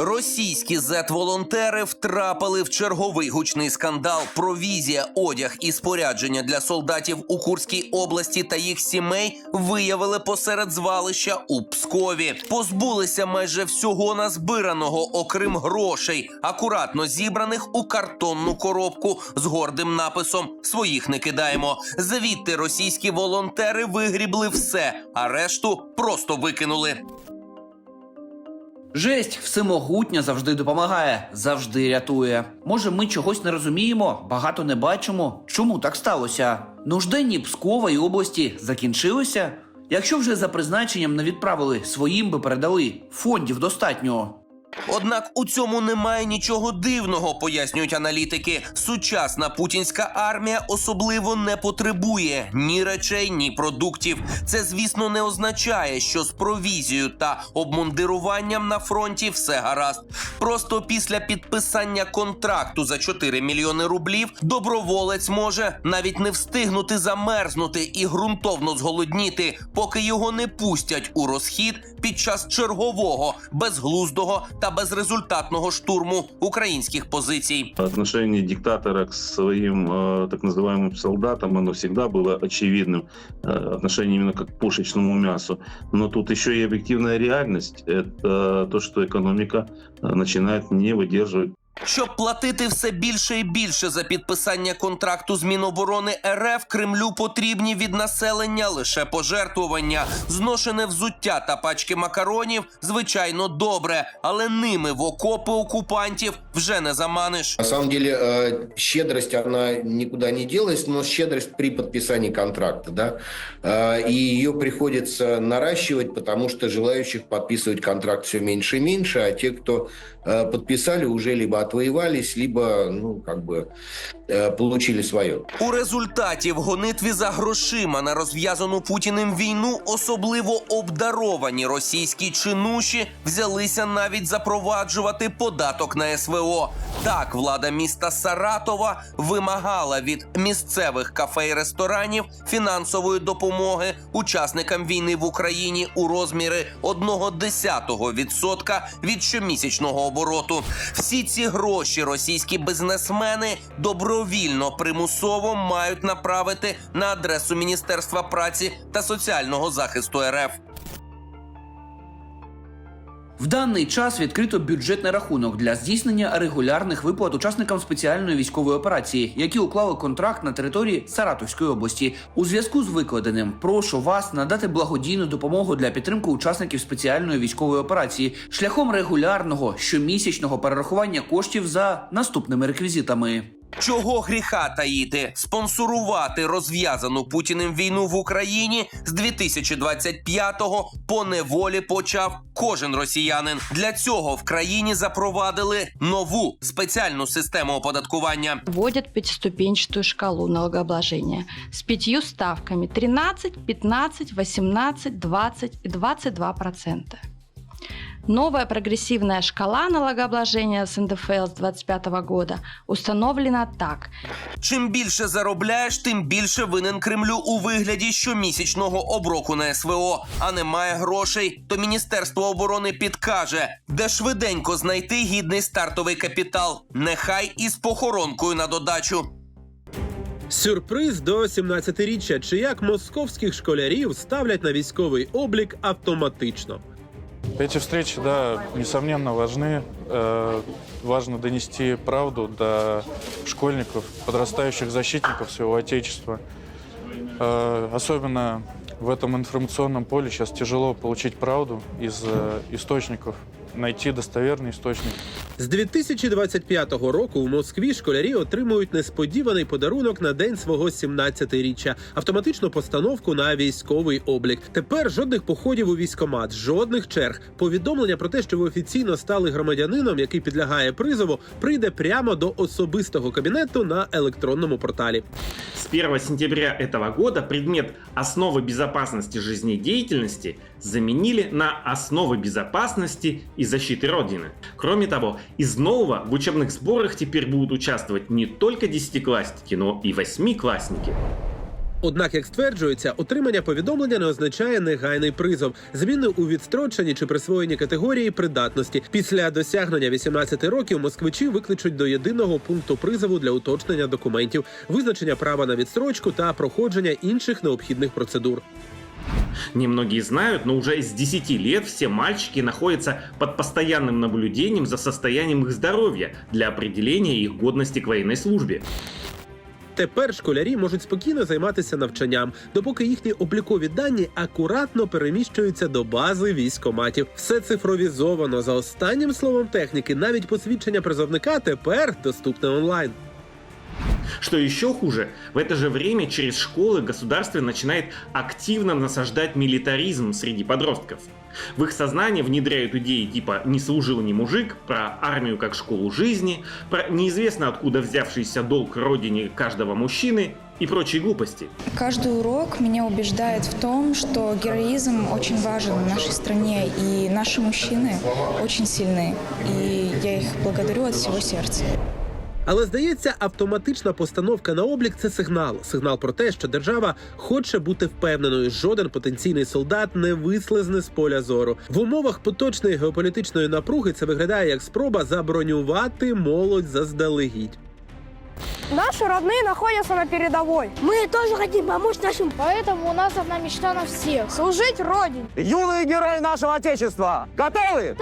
Російські зет-волонтери втрапили в черговий гучний скандал. Провізія, одяг і спорядження для солдатів у Курській області та їх сімей виявили посеред звалища у Пскові. Позбулися майже всього назбираного, окрім грошей, акуратно зібраних у картонну коробку з гордим написом Своїх не кидаємо. Звідти російські волонтери вигрібли все, а решту просто викинули. Жесть всемогутня завжди допомагає, завжди рятує. Може, ми чогось не розуміємо, багато не бачимо. Чому так сталося? Нужденні Пскова і області закінчилися? Якщо вже за призначенням не відправили, своїм би передали. Фондів достатньо. Однак у цьому немає нічого дивного, пояснюють аналітики. Сучасна путінська армія особливо не потребує ні речей, ні продуктів. Це, звісно, не означає, що з провізією та обмундируванням на фронті все гаразд. Просто після підписання контракту за 4 мільйони рублів доброволець може навіть не встигнути замерзнути і ґрунтовно зголодніти, поки його не пустять у розхід під час чергового безглуздого та безрезультатного штурму українських позицій. Отношение диктатора к своим э, так называемым солдатам, оно всегда было очевидным. Э, отношение именно как к пушечному мясу. Но тут еще и объективная реальность. Это то, что экономика э, начинает не выдерживать Щоб платити все більше і більше за підписання контракту з Міноборони РФ, Кремлю потрібні від населення лише пожертвування. Зношене взуття та пачки макаронів, звичайно, добре, але ними в окопи окупантів вже не заманиш. На самом деле э, щедрость, она никуда не делась, но щедрость при подписании контракта, да, Э, и ее приходится наращивать, потому что желающих подписывать контракт все меньше и меньше, а те, кто э, подписали, уже либо отвоевались, либо, ну, как бы, э, получили свое. У результаті в гонитві за грошима на розв'язану Путіним війну особливо обдаровані російські чинуші взялися навіть запроваджувати податок на СВО. Так, влада міста Саратова вимагала від місцевих кафе і ресторанів фінансової допомоги учасникам війни в Україні у розміри 0,1% від щомісячного обороту. Всі ці гроші російські бізнесмени добровільно примусово мають направити на адресу Міністерства праці та соціального захисту РФ. В даний час відкрито бюджетний рахунок для здійснення регулярних виплат учасникам спеціальної військової операції, які уклали контракт на території Саратовської області. У зв'язку з викладеним прошу вас надати благодійну допомогу для підтримки учасників спеціальної військової операції шляхом регулярного щомісячного перерахування коштів за наступними реквізитами. Чого гріха таїти? Спонсорувати розв'язану Путіним війну в Україні з 2025-го по неволі почав кожен росіянин. Для цього в країні запровадили нову спеціальну систему оподаткування. вводят пятиступенчатую шкалу налогообложения с пятью ставками 13, 15, 18, 20 и 22 процента. Новая прогрессивная шкала налогообложения с НДФЛ с 2025 года установлена так. Чим більше заробляєш, тим більше винен Кремлю у вигляді щомісячного оброку на СВО. А немає грошей, то Міністерство оборони підкаже, де швиденько знайти гідний стартовий капітал. Нехай із похоронкою на додачу. Сюрприз до 17-річчя, чи як московських школярів ставлять на військовий облік автоматично. Эти встречи, да, несомненно важны. Э, важно донести правду до школьников, подрастающих защитников своего Отечества. Э, особенно в этом информационном поле сейчас тяжело получить правду из э, источников, найти достоверный источник. З 2025 року в Москві школярі отримують несподіваний подарунок на день свого 17-річчя – автоматичну постановку на військовий облік. Тепер жодних походів у військомат, жодних черг. Повідомлення про те, що ви офіційно стали громадянином, який підлягає призову, прийде прямо до особистого кабінету на електронному порталі. С 1 сентября этого года предмет «Основы безопасности жизнедеятельности» заменили на «Основы безопасности и защиты Родины». Кроме того, из нового в учебных сборах теперь будут участвовать не только десятиклассники, но и восьмиклассники. Однак, як стверджується, отримання повідомлення не означає негайний призов, зміни у відстроченні чи присвоєнні категорії придатності. Після досягнення 18 років москвичі викличуть до єдиного пункту призову для уточнення документів, визначення права на відстрочку та проходження інших необхідних процедур. Немногие знают, но уже с 10 лет все мальчики находятся под постоянным наблюдением за состоянием их здоровья для определения их годности к военной службе. Тепер школярі можуть спокійно займатися навчанням, допоки їхні облікові дані акуратно переміщуються до бази військоматів. Все цифровізовано за останнім словом техніки. Навіть посвідчення призовника тепер доступне онлайн. Что еще хуже, в это же время через школы государство начинает активно насаждать милитаризм среди подростков. В их сознание внедряют идеи типа «не служил ни мужик», про армию как школу жизни, про неизвестно откуда взявшийся долг родине каждого мужчины и прочие глупости. Каждый урок меня убеждает в том, что героизм очень важен в нашей стране, и наши мужчины очень сильны. И я их благодарю от всего сердца. Але здається, автоматична постановка на облік це сигнал. Сигнал про те, що держава хоче бути впевненою. Жоден потенційний солдат не вислизне з поля зору. В умовах поточної геополітичної напруги це виглядає як спроба забронювати молодь заздалегідь. Наши родные находятся на передовой. Мы тоже хотим помочь нашим. Поэтому у нас одна мечта на всех. Служить Родине. Юные герои нашего Отечества! Готовы?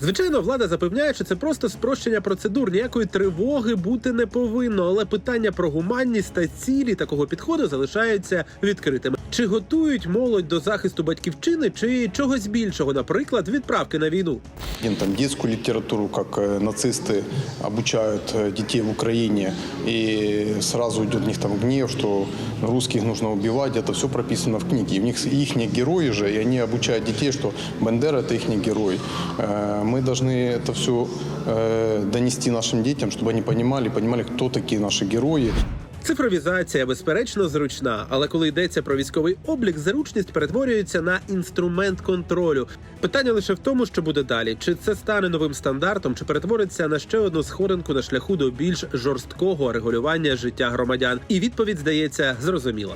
Звичайно, влада запевняє, що це просто спрощення процедур. Ніякої тривоги бути не повинно. Але питання про гуманність та цілі такого підходу залишаються відкритими. Чи готують молодь до захисту батьківщини, чи чогось більшого, наприклад, відправки на війну? Им там детскую литературу, как э, нацисты обучают э, детей в Украине, и сразу идет в них там гнев, что русских нужно убивать, это все прописано в книге. И в них их герои же, и они обучают детей, что Бендера это их герой. Э, Мы должны это все донести нашим детям, чтобы они понимали, понимали, кто такие наши герои. Цифровізація, безперечно, зручна, але коли йдеться про військовий облік, зручність перетворюється на інструмент контролю. Питання лише в тому, що буде далі: чи це стане новим стандартом, чи перетвориться на ще одну сходинку на шляху до більш жорсткого регулювання життя громадян. І відповідь здається зрозуміла.